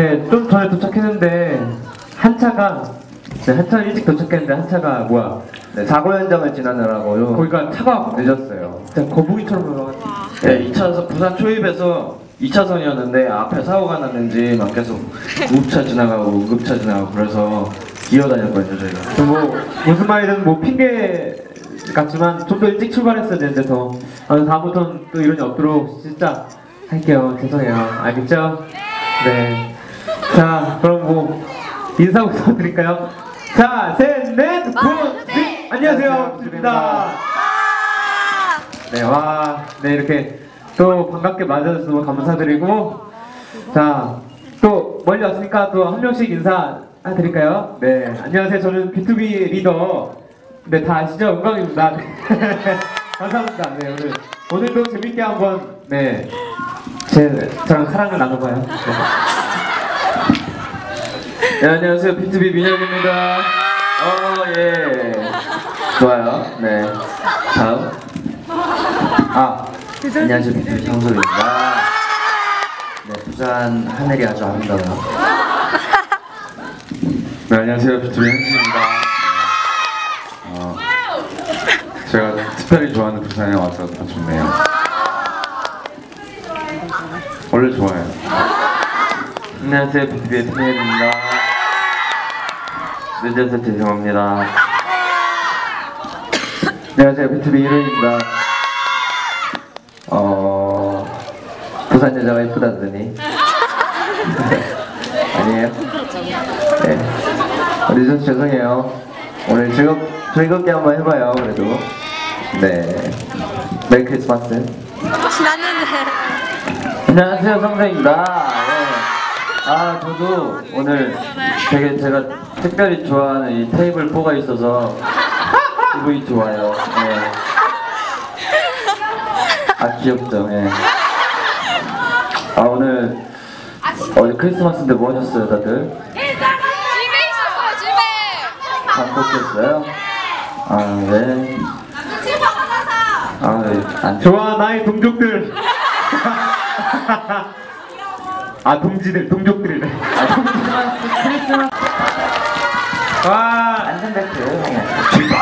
네, 좀 전에 도착했는데 한 차가 네, 한차 일찍 도착했는데 한 차가 뭐야? 네, 사고 현장을 지나느라고요. 거기가 차가 늦었어요. 진짜 거북이처럼 올라가지고. 네, 2차선 부산 초입에서 2차선이었는데 앞에 사고가 났는지 막 계속 구급차 지나가고 응급차 지나가고 그래서 기어다녔거든요 저희가. 또뭐 무슨 말이든 뭐 핑계 같지만 좀 더 일찍 출발했어야 되는데 더 아, 다음부터는 또 이런 일 없도록 진짜 할게요. 죄송해요. 알겠죠? 네. 자, 그럼 뭐 인사부터 드릴까요? 자, 셋, 넷, 구, 네. 안녕하세요. 입니다. 네, 와, 네 이렇게 또 반갑게 맞아주셔서 너무 감사드리고 자, 또 멀리 왔으니까 또 한 명씩 인사 드릴까요? 네, 안녕하세요. 저는 B2B 리더. 네, 다 아시죠? 은광입니다. 감사합니다. 네, 오늘 오늘도 재밌게 한번 네, 제 저랑 사랑을 나눠봐요. 네. 네, 안녕하세요 B2B 민혁입니다. 어 예. 좋아요. 네. 다음. 아 안녕하세요 B2B 장솔입니다. 네 부산 하늘이 아주 아름다워요. 네, 안녕하세요. 비투비 현진입니다. 어, 제가 특별히 좋아하는 부산에 와서 더 좋네요. 원래 좋아요. 안녕하세요 B2B의 팀입니다. 늦어서 죄송합니다. 안녕하세요 B2B 이로입니다. 어 부산 여자가 예쁘다더니 아니에요? 네. 늦어서 죄송해요. 오늘 즐겁 즐겁게 한번 해봐요. 그래도 네. 메리 크리스마스. 지났는데. 안녕하세요 성세입니다. 예. 아 저도 오늘 되게 제가 특별히 좋아하는 이 테이블 4가 있어서 기분이 좋아요. 예. 아 귀엽죠. 예. 아 오늘 어제 크리스마스인데 뭐 하셨어요 다들? 집에 있었어요, 집에. 방콕했어요? 아 네. 아 네. 안 좋아, 나의 동족들. 아, 동지들, 동족들이네. 아 크리스마스 크리스마스 와, 안전벨트. 출발!